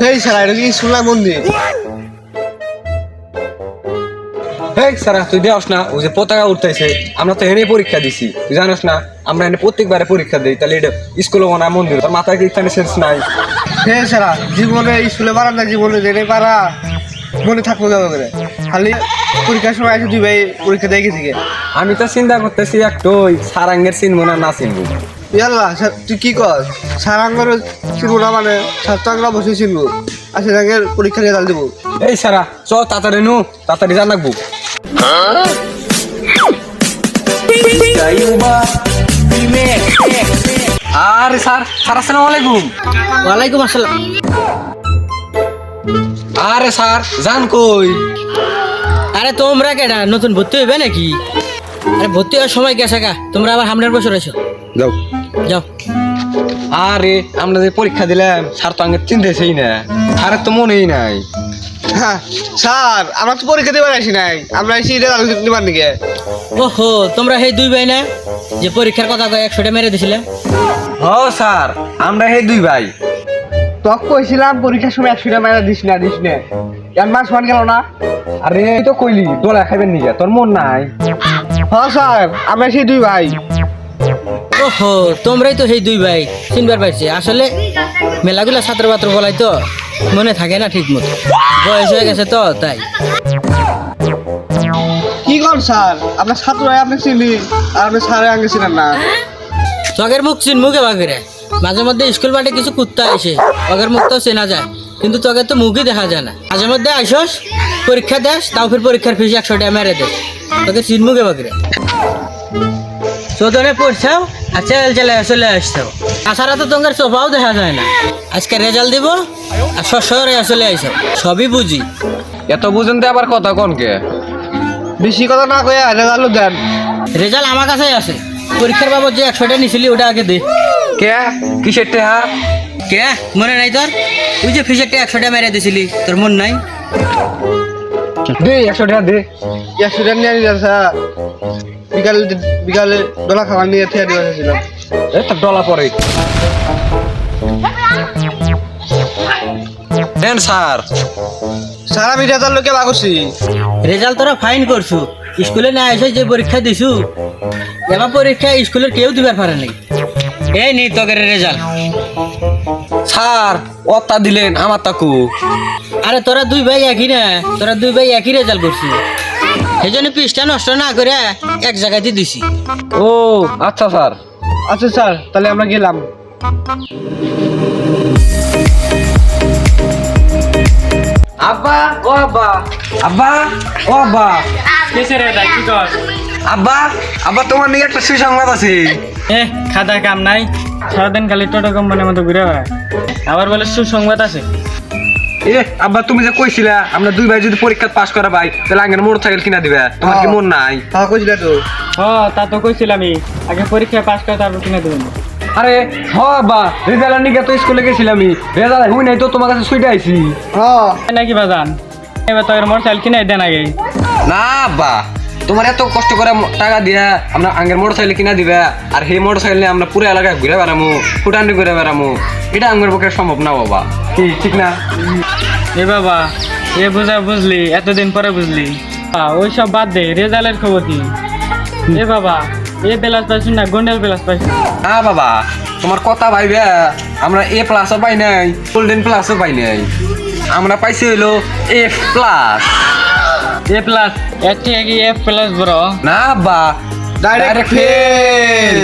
এই সারা এটা কি মন্দির সারা তুই দেওস না ওই যে পতাকা উঠতেছে আমরা তো এনে পরীক্ষা দিছি তুই জানোস না আমরা এনে প্রত্যেকবারে পরীক্ষা দিই তাহলে এটা স্কুলে মনে মন্দির তোর মাথায় কি এখানে সেন্স নাই? হে সারা জীবনে স্কুলে পারা না জীবনে জেনে পারা মনে থাকব যাবে করে খালি পরীক্ষার সময় এসে দুই ভাই পরীক্ষা আমি তো চিন্তা করতেছি একটুই সারাঙ্গের চিনবো না না চিনবো। ইয়াল্লা স্যার, তুই কি কর? সারাঙ্গর চিনবো না মানে সাতটাঙ্গরা বসে চিনবো আর সেটাঙ্গের পরীক্ষা তাল দেবো। এই সারা চ তাড়াতাড়ি নু তাড়াতাড়ি জান রাখব আরে স্যার স্যার আসসালামু আলাইকুম। ওয়ালাইকুম আসসালাম। আরে স্যার জান কই। আরে তোমরা কেডা নতুন ভর্তি হইবে নাকি? আরে ভর্তি হওয়ার সময় গেছে গা? তোমরা আবার সামনের বছর এসো যাও। যাও। আরে আমরা যে পরীক্ষা দিলাম স্যার তো আগে চিনতেছেই না। স্যারের তো মনেই নাই। হ্যাঁ স্যার আমরা তো পরীক্ষা দেবার আসি নাই। আমরা এসে এটা আলোচনা নেবার ওহো তোমরা সেই দুই ভাই না? যে পরীক্ষার কথা কয়ে একশোটা মেরে দিছিলে হ স্যার আমরা হে দুই ভাই। তক কইছিলাম পরীক্ষার সময় একশোটা মাইনা দিস না দিস না। এক মাস মান গেল না। আরে তো কইলি দোলা খাইবেন নিকে? তোর মন নাই। হ্যাঁ স্যার আমরা সেই দুই ভাই। ওহো তোমরাই তো সেই দুই ভাই চিনবার পাইছি। আসলে মেলাগুলা ছাত্র পাত্র বলাই তো মনে থাকে না ঠিক মতো বয়স হয়ে গেছে তো তাই। কি কর স্যার? আপনার ছাত্র আপনি চিনি আর আপনি স্যারে আগে ছিলেন না। চকের মুখ চিন মুখে বাগেরে মাঝে মধ্যে স্কুল মাঠে কিছু কুত্তা আসে চকের মুখ তো চেনা যায় কিন্তু তোকে তো মুখই দেখা যায় না। মাঝে মধ্যে আইসস পরীক্ষা দেস তাও ফির পরীক্ষার ফিস একশো টাকা মেরে দেস। তোকে চিন মুখে বাগেরে চোদনে পড়ছাও? আর চেল চেলে চলে আসছাও তাছাড়া তো তোমার সোফাও দেখা যায় না। আজকে রেজাল্ট দিব আর সশরে চলে আইসো সবই বুঝি। এত বুঝেন তো আবার কথা কনকে বেশি কথা না কয়ে রেজাল্ট দেন। রেজাল্ট আমার কাছেই আছে। পরীক্ষার বাবদ যে একশোটা নিছিলি ওটা আগে দে। কে? কিসের টেহা কে? মনে নাই তোর? তুই যে ফিসেরটা একশোটা মেরে দিছিলি তোর মন নাই? দে একশো টাকা দে। একশো টাকা নিয়ে স্যার বিকালে বিকালে ডলা খাবার নিয়ে থেকে দিয়ে এসেছিলাম এ তোর ডলা পরে। দেন স্যার। স্যার আমি রেজাল্ট লোকে বাগছি। রেজাল্ট তোরা ফাইন করছু। স্কুলে না এসে যে পরীক্ষা দিছু এবার পরীক্ষা স্কুলের কেউ দিবার পারে নাই। এই নি তোকে রেজাল্ট। স্যার অত্তা দিলেন আমার তাকু। আরে তোরা দুই ভাই একই না? তোরা দুই ভাই একই রেজাল্ট করছু। সেই জন্য পিসটা নষ্ট না করে এক জায়গাতে দিছি। ও আচ্ছা স্যার। আচ্ছা স্যার তাহলে আমরা গেলাম। আব্বা ও আব্বা। আব্বা ও আব্বা। কিসের এটা? কি কর? আব্বা আব্বা তোমার নিয়ে একটা সুসংবাদ আছে। এ খাতা কাম নাই। সারাদিন খালি টোটো কোম্পানির মতো ঘুরে আবার বলে সুসংবাদ আছে। এ আব্বা তুমি যে কইছিলা আমরা দুই ভাই যদি পরীক্ষা পাস করা ভাই তাহলে আঙ্গের মোটরসাইকেল কিনা দিবে? তোমার কি মন নাই? হ্যাঁ কইছিলা তো। হ্যাঁ তা তো কইছিলামই আগে পরীক্ষা পাস করে তারপর কিনা দেবেন। আরে হ আব্বা রেজাল্ট নিয়ে তো স্কুলে গেছিলাম আমি রেজাল্ট হই নাই তো তোমার কাছে সুইটা আইছি। হ্যাঁ। নাকি বাজান? এবার তো মোটরসাইকেল কিনে দেন আগে। না আব্বা। তোমার এত কষ্ট করে টাকা দিয়া আমরা আঙ্গের মোটর সাইকেল কিনা দিবে আর সেই মোটর সাইকেল নিয়ে আমরা পুরো এলাকায় ঘুরে বেড়ামু ফুটানি ঘুরে বেড়ামু। এটা আমার পক্ষে সম্ভব না বাবা। কি ঠিক না? এ বাবা এ বুঝা বুঝলি এতদিন পরে বুঝলি। ওই সব বাদ দে রেজাল্টের খবর কি? এ বাবা এ প্লাস পাইছি না গন্ডেল প্লাস পাইছি? না বাবা তোমার কথা ভাইবে আমরা এ প্লাসও পাই নাই গোল্ডেন প্লাসও পাই নাই। আমরা পাইছি হইল এফ প্লাস এ প্লাস এর থেকে কি এ প্লাস ব্রো না বা ডাইরেক্ট ফেল